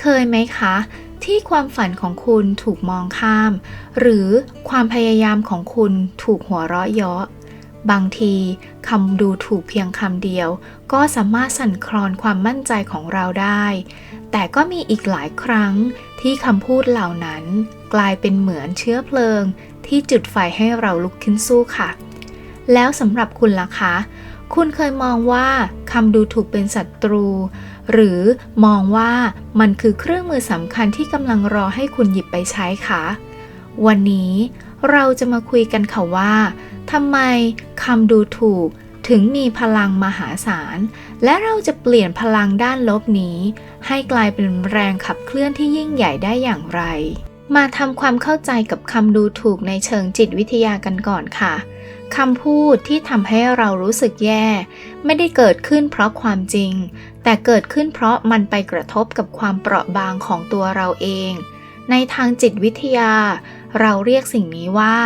เคยไหมคะ ที่ความฝันของคุณถูกมองข้าม หรือความพยายามของคุณถูกหัวเราะเยาะบางทีคำดูถูกเพียงคำเดียว ก็สามารถสั่นคลอนความมั่นใจของเราได้ แต่ก็มีอีกหลายครั้งที่คำพูดเหล่านั้น กลายเป็นเหมือนเชื้อเพลิง ที่จุดไฟให้เราลุกขึ้นสู้ค่ะ แล้วสำหรับคุณล่ะคะ คุณเคยมองว่าคำดูถูกเป็นศัตรู หรือมองว่ามันคือเครื่องมือสำคัญที่กำลังรอให้คุณหยิบไปใช้คะวันนี้เราจะมาคุยกันค่ะว่าทำไมคำดูถูกถึงมีพลังมหาศาล และเราจะเปลี่ยนพลังด้านลบนี้ ให้กลายเป็นแรงขับเคลื่อนที่ยิ่งใหญ่ได้อย่างไร มาทำความเข้าใจกับคำดูถูกในเชิงจิตวิทยากันก่อนค่ะ คำพูดที่ทำให้เรารู้สึกแย่ ไม่ได้เกิดขึ้นเพราะความจริง แต่เกิดขึ้นเพราะมันไปกระทบกับความเปราะบางของตัวเราเอง ในทางจิตวิทยา เราเรียกสิ่งนี้ว่า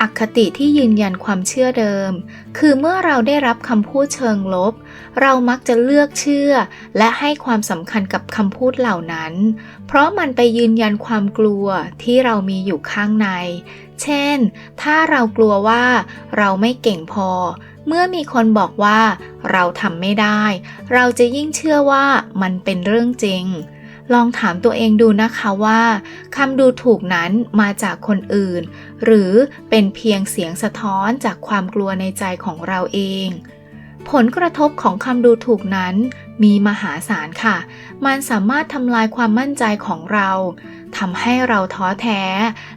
อคติที่ยืนยันความเชื่อเดิม คือเมื่อเราได้รับคำพูดเชิงลบ เรามักจะเลือกเชื่อ และให้ความสำคัญกับคำพูดเหล่านั้น เพราะมันไปยืนยันความกลัวที่เรามีอยู่ข้างใน เช่น ถ้าเรากลัวว่าเราไม่เก่งพอ เมื่อมีคนบอกว่าเราทำไม่ได้ เราจะยิ่งเชื่อว่ามันเป็นเรื่องจริง ลองถามตัวเองดูนะคะว่าคำดูถูกนั้นมาจากคนอื่น หรือเป็นเพียงเสียงสะท้อนจากความกลัวในใจของเราเอง ผลกระทบของคำดูถูกนั้นมีมหาศาลค่ะ มันสามารถทำลายความมั่นใจของเรา ทำให้เราท้อแท้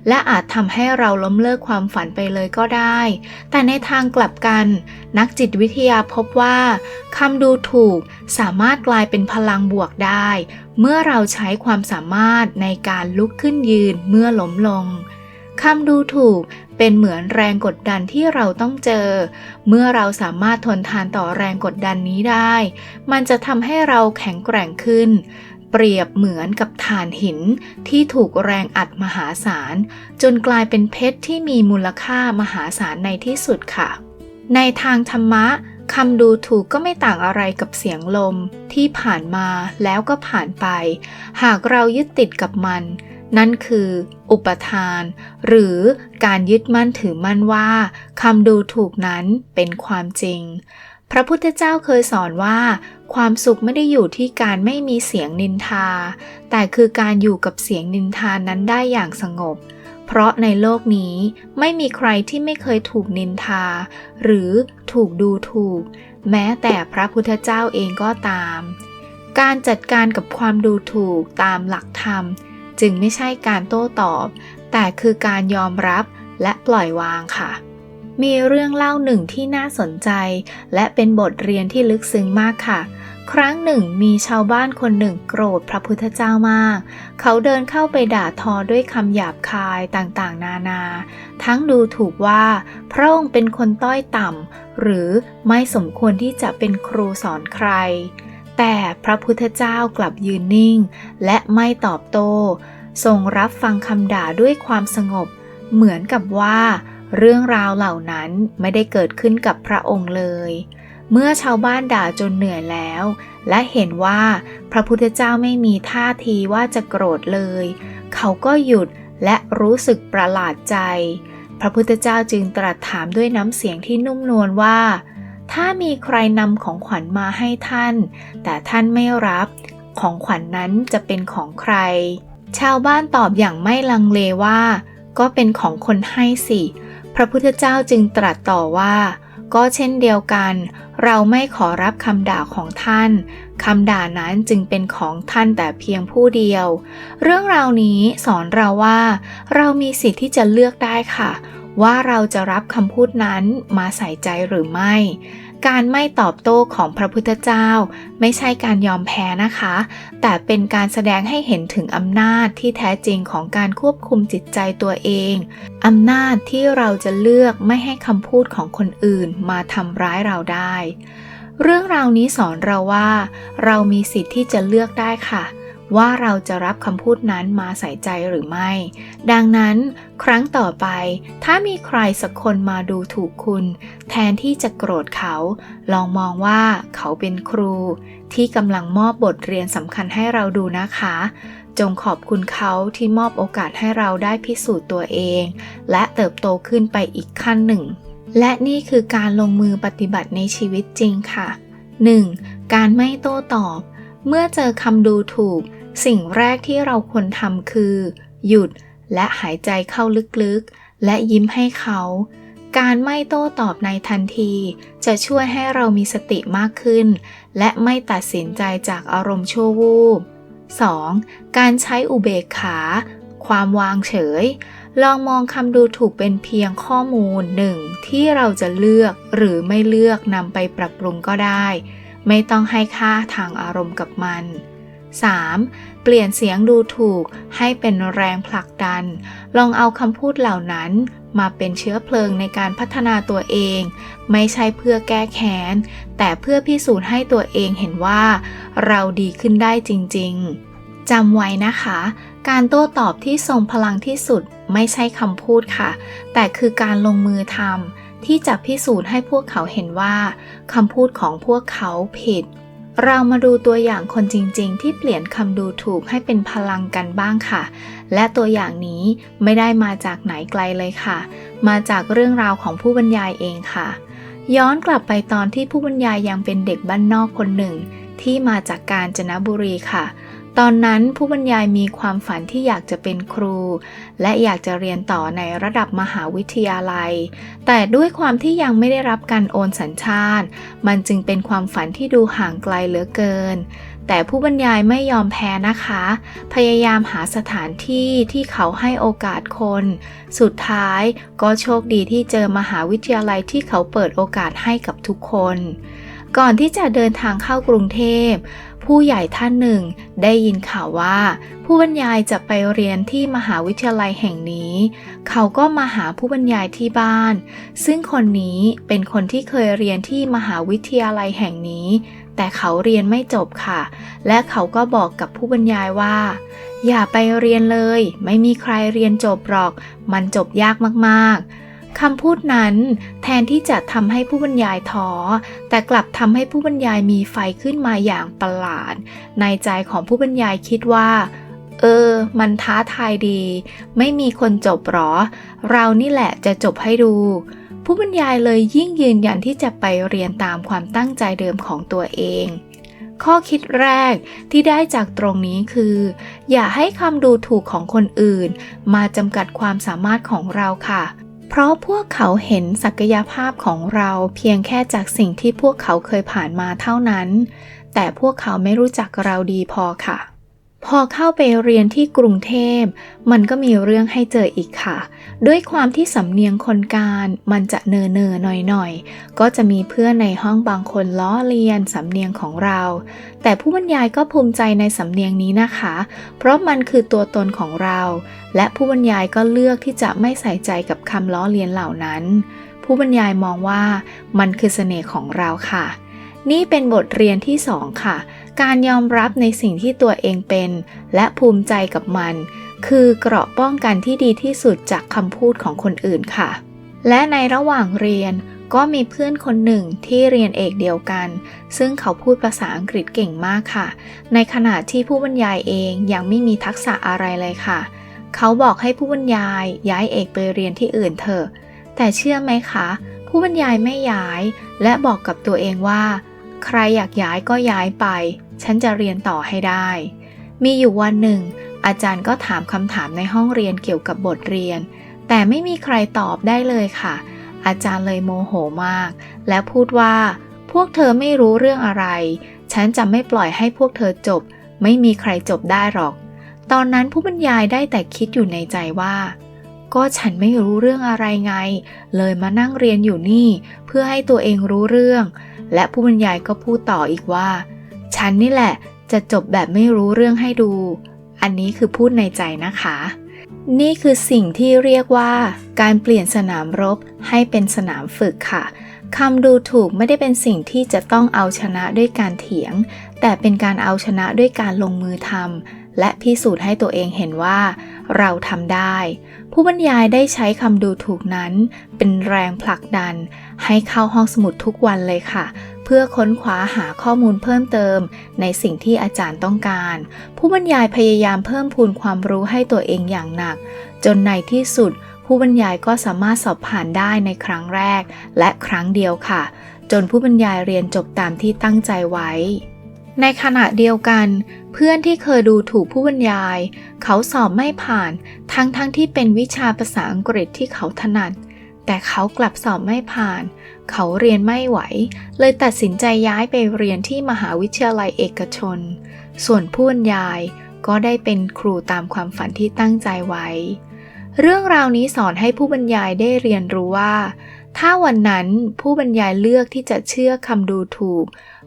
และอาจทำให้เราล้มเลิกความฝันไปเลยก็ได้ แต่ในทางกลับกัน นักจิตวิทยาพบว่าคำดูถูกสามารถกลายเป็นพลังบวกได้ เมื่อเราใช้ความสามารถในการลุกขึ้นยืนเมื่อล้มลงคำดูถูกเป็นเหมือนแรงกดดันที่เราต้องเจอ เมื่อเราสามารถทนทานต่อแรงกดดันนี้ได้ มันจะทำให้เราแข็งแกร่งขึ้น เปรียบเหมือนกับถ่านหินที่ถูกแรงอัดมหาศาล จนกลายเป็นเพชรที่มีมูลค่ามหาศาลในที่สุดค่ะ ในทางธรรมะคำดูถูกก็ไม่ต่างอะไรกับเสียงลมที่ผ่านมาแล้วก็ผ่านไป หากเรายึดติดกับมัน นั่นคือ อุปทาน หรือการยึดมั่นถือมั่นว่าคำดูถูกนั้นเป็นความจริง พระพุทธเจ้าเคยสอนว่า ความสุขไม่ได้อยู่ที่การไม่มีเสียงนินทา แต่คือการอยู่กับเสียงนินทานั้นได้อย่างสงบ เพราะในโลกนี้ไม่มีใครที่ไม่เคยถูกนินทา หรือถูกดูถูก แม้แต่พระพุทธเจ้าเองก็ตาม การจัดการกับความดูถูกตามหลักธรรม จึงไม่ใช่การโต้ตอบ แต่คือการยอมรับและปล่อยวางค่ะ มีเรื่องเล่าหนึ่งที่น่าสนใจ และเป็นบทเรียนที่ลึกซึ้งมากค่ะ ครั้งหนึ่งมีชาวบ้านคนหนึ่งโกรธพระพุทธเจ้ามาก เขาเดินเข้าไปด่าทอด้วยคำหยาบคายต่างๆ นานา ทั้งดูถูกว่า พระองค์เป็นคนต้อยต่ำ หรือไม่สมควรที่จะเป็นครูสอนใคร แต่พระพุทธเจ้ากลับยืนนิ่ง และไม่ตอบโต้ทรงรับฟังคำด่าด้วยความสงบ เหมือนกับว่า เรื่องราวเหล่านั้นไม่ได้เกิดขึ้นกับพระองค์เลย เมื่อชาวบ้านด่าจนเหนื่อยแล้ว และเห็นว่าพระพุทธเจ้าไม่มีท่าทีว่าจะโกรธเลย เขาก็หยุดและรู้สึกประหลาดใจ พระพุทธเจ้าจึงตรัสถามด้วยน้ำเสียงที่นุ่มนวลว่า ถ้ามีใครนำของขวัญมาให้ท่าน แต่ท่านไม่รับของขวัญนนั้นจะเป็นของใคร ชาวบ้านตอบอย่างไม่ลังเลว่า ก็เป็นของคนให้สิ พระพุทธเจ้าจึงตรัสต่อว่า ก็เช่นเดียวกัน เราไม่ขอรับคำด่าของท่านคำด่านั้นจึงเป็นของท่านแต่เพียงผู้เดียว เรื่องราวนี้สอนเราว่า เรามีสิทธิ์ที่จะเลือกได้ค่ะ ว่าเราจะรับคำพูดนั้นมาใส่ใจหรือไม่ การไม่ตอบโต้ของพระพุทธเจ้า ไม่ใช่การยอมแพ้นะคะ แต่เป็นการแสดงให้เห็นถึงอำนาจที่แท้จริงของการควบคุมจิตใจตัวเองอำนาจที่เราจะเลือกไม่ให้คำพูดของคนอื่นมาทำร้ายเราได้ เรื่องราวนี้สอนเราว่า เรามีสิทธิ์ที่จะเลือกได้ค่ะ ว่าเราจะรับคำพูดนั้นมาใส่ใจหรือไม่ ดังนั้นครั้งต่อไป ถ้ามีใครสักคนมาดูถูกคุณ แทนที่จะโกรธเขา ลองมองว่าเขาเป็นครู ที่กำลังมอบบทเรียนสำคัญให้เราดูนะคะ จงขอบคุณเขาที่มอบโอกาสให้เราได้พิสูจน์ตัวเอง และเติบโตขึ้นไปอีกขั้นหนึ่ง และนี่คือการลงมือปฏิบัติในชีวิตจริงค่ะ 1. การไม่โต้ตอบ เมื่อเจอคำดูถูก สิ่งแรกที่เราควรทำคือ หยุดและหายใจเข้าลึกๆ และยิ้มให้เขา การไม่โต้ตอบในทันที จะช่วยให้เรามีสติมากขึ้น และไม่ตัดสินใจจากอารมณ์ชั่ววูบ 2. การใช้อุเบกขา ความวางเฉย ลองมองคำดูถูกเป็นเพียงข้อมูลหนึ่งที่เราจะเลือกหรือไม่เลือกนำไปปรับปรุงก็ได้ ไม่ต้องให้ค่าทางอารมณ์กับมัน 3. เปลี่ยนเสียงดูถูกให้เป็นแรงผลักดัน ลองเอาคำพูดเหล่านั้นมาเป็นเชื้อเพลิงในการพัฒนาตัวเอง ไม่ใช่เพื่อแก้แค้น แต่เพื่อพิสูจน์ให้ตัวเองเห็นว่า เราดีขึ้นได้จริง ๆจำไว้นะคะ การโต้ตอบที่ทรงพลังที่สุดไม่ใช่คำพูดค่ะ แต่คือการลงมือทำที่จะพิสูจน์ให้พวกเขาเห็นว่าคำพูดของพวกเขาผิด เรามาดูตัวอย่างคนจริง ๆ ที่เปลี่ยนคำดูถูกให้เป็นพลังกันบ้างค่ะ และตัวอย่างนี้ไม่ได้มาจากไหนไกลเลยค่ะ มาจากเรื่องราวของผู้บรรยายเองค่ะ ย้อนกลับไปตอนที่ผู้บรรยายยังเป็นเด็กบ้านนอกคนหนึ่ง ที่มาจากกาญจนบุรีค่ะ ตอนนั้นผู้บรรยายมีความฝันที่อยากจะเป็นครู และอยากจะเรียนต่อในระดับมหาวิทยาลัย แต่ด้วยความที่ยังไม่ได้รับการโอนสัญชาติ มันจึงเป็นความฝันที่ดูห่างไกลเหลือเกิน แต่ผู้บรรยายไม่ยอมแพ้นะคะ พยายามหาสถานที่ที่เขาให้โอกาสคน สุดท้ายก็โชคดีที่เจอมหาวิทยาลัยที่เขาเปิดโอกาสให้กับทุกคน ก่อนที่จะเดินทางเข้ากรุงเทพ ผู้ใหญ่ท่านหนึ่งได้ยินข่าวว่า ผู้บรรยายจะไปเรียนที่มหาวิทยาลัยแห่งนี้ เขาก็มาหาผู้บรรยายที่บ้าน ซึ่งคนนี้เป็นคนที่เคยเรียนที่มหาวิทยาลัยแห่งนี้ แต่เขาเรียนไม่จบค่ะ และเขาก็บอกกับผู้บรรยายว่า อย่าไปเรียนเลย ไม่มีใครเรียนจบหรอก มันจบยากมากๆ คำพูดนั้นแทนที่จะทำให้ผู้บรรยายท้อ แต่กลับทำให้ผู้บรรยายมีไฟขึ้นมาอย่างประหลาด ในใจของผู้บรรยายคิดว่า เออ มันท้าทายดี ไม่มีคนจบหรอ เรานี่แหละจะจบให้ดู ผู้บรรยายเลยยิ่งยืนยันที่จะไปเรียนตามความตั้งใจเดิมของตัวเองข้อคิดแรกที่ได้จากตรงนี้คือ อย่าให้คำดูถูกของคนอื่น มาจำกัดความสามารถของเราค่ะ เพราะพวกเขาเห็นศักยภาพของเราเพียงแค่จากสิ่งที่พวกเขาเคยผ่านมาเท่านั้น แต่พวกเขาไม่รู้จักเราดีพอค่ะ พอเข้าไปเรียนที่กรุงเทพ มันก็มีเรื่องให้เจออีกค่ะ ด้วยความที่สำเนียงคนการมันจะเนอเนอหน่อยหน่อยๆก็จะมีเพื่อนในห้องบางคนล้อเลียนสำเนียงของเรา แต่ผู้บรรยายก็ภูมิใจในสำเนียงนี้นะคะ เพราะมันคือตัวตนของเรา และผู้บรรยายก็เลือกที่จะไม่ใส่ใจกับคำล้อเลียนเหล่านั้น ผู้บรรยายมองว่ามันคือเสน่ห์ของเราค่ะ นี่เป็นบทเรียนที่สองค่ะ การยอมรับในสิ่งที่ตัวเองเป็น และภูมิใจกับมัน คือเกราะป้องกันที่ดีที่สุดจากคำพูดของคนอื่นค่ะ และในระหว่างเรียนก็มีเพื่อนคนหนึ่งที่เรียนเอกเดียวกัน ซึ่งเขาพูดภาษาอังกฤษเก่งมากค่ะ ในขณะที่ผู้บรรยายเองยังไม่มีทักษะอะไรเลยค่ะ เขาบอกให้ผู้บรรยายย้ายเอกไปเรียนที่อื่นเถอะ แต่เชื่อไหมคะ ผู้บรรยายไม่ย้าย และบอกกับตัวเองว่า ใครอยากย้ายก็ย้ายไป ฉันจะเรียนต่อให้ได้ มีอยู่วันหนึ่ง อาจารย์ก็ถามคำถามในห้องเรียนเกี่ยวกับบทเรียน แต่ไม่มีใครตอบได้เลยค่ะ อาจารย์เลยโมโหมาก และพูดว่า พวกเธอไม่รู้เรื่องอะไร ฉันจะไม่ปล่อยให้พวกเธอจบ ไม่มีใครจบได้หรอก ตอนนั้นผู้บรรยายได้แต่คิดอยู่ในใจว่า ก็ฉันไม่รู้เรื่องอะไรไง เลยมานั่งเรียนอยู่นี่ เพื่อให้ตัวเองรู้เรื่อง และผู้บรรยายก็พูดต่ออีกว่า ฉันนี่แหละจะจบแบบไม่รู้เรื่องให้ดู อันนี้คือพูดในใจนะคะ นี่คือสิ่งที่เรียกว่า การเปลี่ยนสนามรบให้เป็นสนามฝึกค่ะคำดูถูกไม่ได้เป็นสิ่งที่จะต้องเอาชนะด้วยการเถียง แต่เป็นการเอาชนะด้วยการลงมือทำและพิสูจน์ให้ตัวเองเห็นว่า เราทำได้ ผู้บรรยายได้ใช้คำดูถูกนั้น เป็นแรงผลักดัน ให้เข้าห้องสมุดทุกวันเลยค่ะ เพื่อค้นคว้าหาข้อมูลเพิ่มเติม ในสิ่งที่อาจารย์ต้องการ ผู้บรรยายพยายามเพิ่มพูนความรู้ให้ตัวเองอย่างหนัก จนในที่สุด ผู้บรรยายก็สามารถสอบผ่านได้ในครั้งแรก และครั้งเดียวค่ะ จนผู้บรรยายเรียนจบตามที่ตั้งใจไว้ ในขณะเดียวกัน เพื่อนที่เคยดูถูกผู้บรรยาย เขาสอบไม่ผ่านทั้งๆทที่เป็นวิชาภาษาอังกฤษที่เขาถนัด แต่เขากลับสอบไม่ผ่าน เขาเรียนไม่ไหว เลยตัดสินใจย้ายไปเรียนที่มหาวิทยาลัยเอกชน ส่วนผู้บรรยายก็ได้เป็นครูตามความฝันที่ตั้งใจไว้ เรื่องราวนี้สอนให้ผู้บรรยายได้เรียนรู้ว่า ถ้าวันนั้นผู้บรรยายเลือกที่จะเชื่อคำดูถูก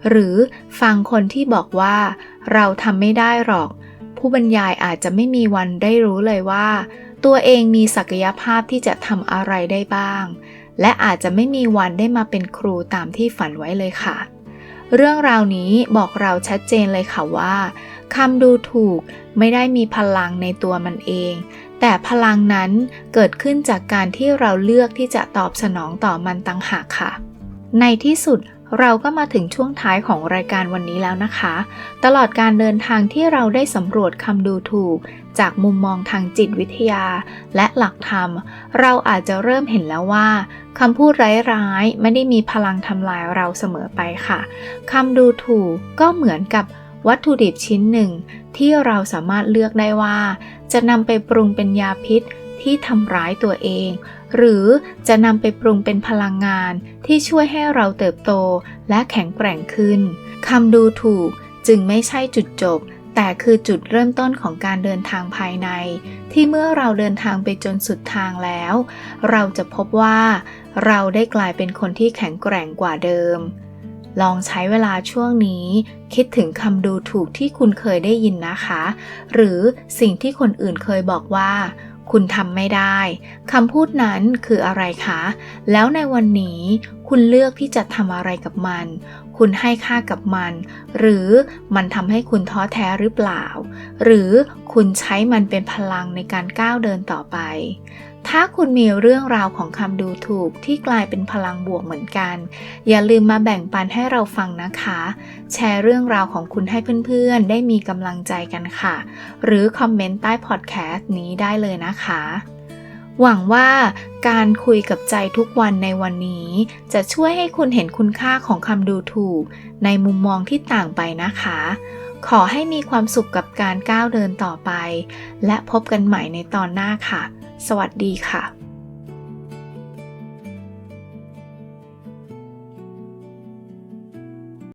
หรือฟังคนที่บอกว่า เราทำไม่ได้หรอก ผู้บรรยายอาจจะไม่มีวันได้รู้เลยว่า ตัวเองมีศักยภาพที่จะทำอะไรได้บ้าง และอาจจะไม่มีวันได้มาเป็นครูตามที่ฝันไว้เลยค่ะ เรื่องราวนี้บอกเราชัดเจนเลยค่ะว่าคำดูถูกไม่ได้มีพลังในตัวมันเอง แต่พลังนั้นเกิดขึ้นจากการที่เราเลือกที่จะตอบสนองต่อมันต่างหากค่ะ ในที่สุดเราก็มาถึงช่วงท้ายของรายการวันนี้แล้วนะคะ ตลอดการเดินทางที่เราได้สำรวจคำดูถูก จากมุมมองทางจิตวิทยา และหลักธรรม เราอาจจะเริ่มเห็นแล้วว่าคำพูดร้ายๆ ไม่ได้มีพลังทำลายเราเสมอไปค่ะคำดูถูกก็เหมือนกับ วัตถุดิบชิ้นหนึ่ง ที่เราสามารถเลือกได้ว่า จะนำไปปรุงเป็นยาพิษที่ทำร้ายตัวเอง หรือจะนำไปปรุงเป็นพลังงานที่ช่วยให้เราเติบโตและแข็งแกร่งขึ้นคำดูถูกจึงไม่ใช่จุดจบ แต่คือจุดเริ่มต้นของการเดินทางภายใน ที่เมื่อเราเดินทางไปจนสุดทางแล้ว เราจะพบว่า เราได้กลายเป็นคนที่แข็งแกร่งกว่าเดิม ลองใช้เวลาช่วงนี้ คิดถึงคำดูถูกที่คุณเคยได้ยินนะคะ หรือสิ่งที่คนอื่นเคยบอกว่า คุณทำไม่ได้คำพูดนั้นคืออะไรคะ แล้วในวันนี้คุณเลือกที่จะทำอะไรกับมัน คุณให้ค่ากับมัน หรือมันทำให้คุณท้อแท้หรือเปล่า หรือคุณใช้มันเป็นพลังในการก้าวเดินต่อไป ถ้าคุณมีเรื่องราวของคำดูถูกที่กลายเป็นพลังบวกเหมือนกัน อย่าลืมมาแบ่งปันให้เราฟังนะคะ แชร์เรื่องราวของคุณให้เพื่อนๆ ได้มีกำลังใจกันค่ะ หรือคอมเมนต์ใต้พอดแคสต์นี้ได้เลยนะคะ หวังว่าการคุยกับใจทุกวันในวันนี้ จะช่วยให้คุณเห็นคุณค่าของคำดูถูก ในมุมมองที่ต่างไปนะคะ ขอให้มีความสุขกับการก้าวเดินต่อไป และพบกันใหม่ในตอนหน้าค่ะ สวัสดีค่ะ